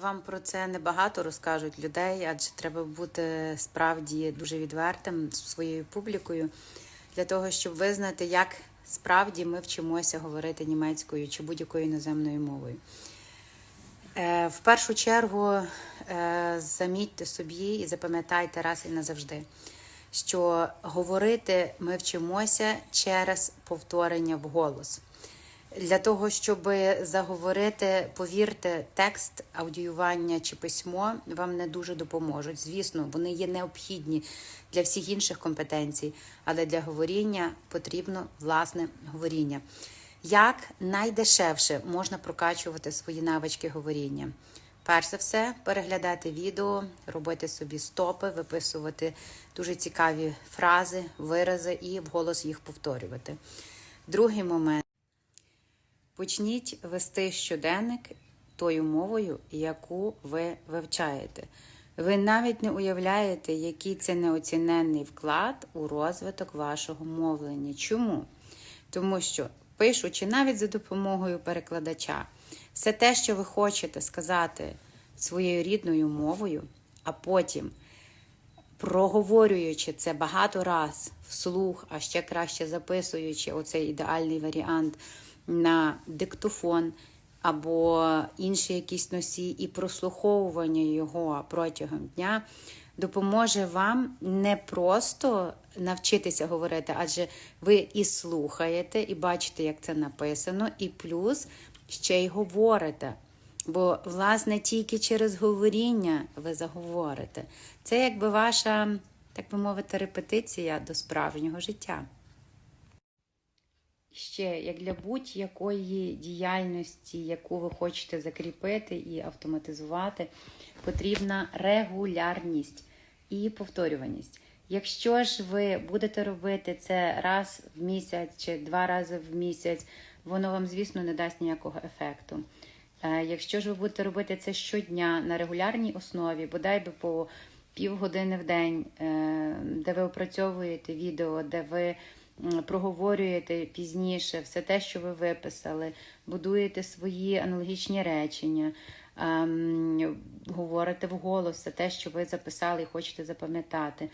Вам про це небагато розкажуть людей, адже треба бути справді дуже відвертим з своєю публікою для того, щоб визнати, як справді ми вчимося говорити німецькою чи будь-якою іноземною мовою. Е, В першу чергу е, замітьте собі і запам'ятайте раз і назавжди, що говорити ми вчимося через повторення вголос. Для того, щоб заговорити, повірте, текст, аудіювання чи письмо вам не дуже допоможуть. Звісно, вони є необхідні для всіх інших компетенцій, але для говоріння потрібно власне говоріння. Як найдешевше можна прокачувати свої навички говоріння? Перш за все, переглядати відео, робити собі стопи, виписувати дуже цікаві фрази, вирази і вголос їх повторювати. Другий момент. Почніть вести щоденник тою мовою, яку ви вивчаєте. Ви навіть не уявляєте, який це неоціненний вклад у розвиток вашого мовлення. Чому? Тому що, пишучи навіть за допомогою перекладача, все те, що ви хочете сказати своєю рідною мовою, а потім проговорюючи це багато раз вслух, а ще краще записуючи оцей ідеальний варіант на диктофон або інший якийсь носій, і прослуховування його протягом дня допоможе вам не просто навчитися говорити, адже ви і слухаєте, і бачите, як це написано, і плюс ще й говорите. Бо, власне, тільки через говоріння ви заговорите. Це якби ваша, так би мовити, репетиція до справжнього життя. Ще як для будь-якої діяльності, яку ви хочете закріпити і автоматизувати, потрібна регулярність і повторюваність. Якщо ж ви будете робити це раз в місяць чи два рази в місяць, воно вам, звісно, не дасть ніякого ефекту. Е, Якщо ж ви будете робити це щодня на регулярній основі, бодай би по півгодини в день, е, де ви опрацьовуєте відео, де ви проговорюєте пізніше все те, що ви виписали, будуєте свої аналогічні речення, ем, говорите вголос все те, що ви записали і хочете запам'ятати.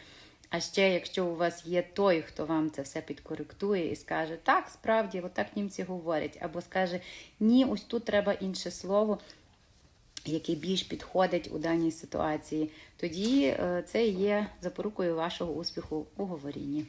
А ще, якщо у вас є той, хто вам це все підкоректує і скаже, так, справді, отак німці говорять, або скаже, ні, ось тут треба інше слово, яке більш підходить у даній ситуації, тоді е, це є запорукою вашого успіху у говорінні.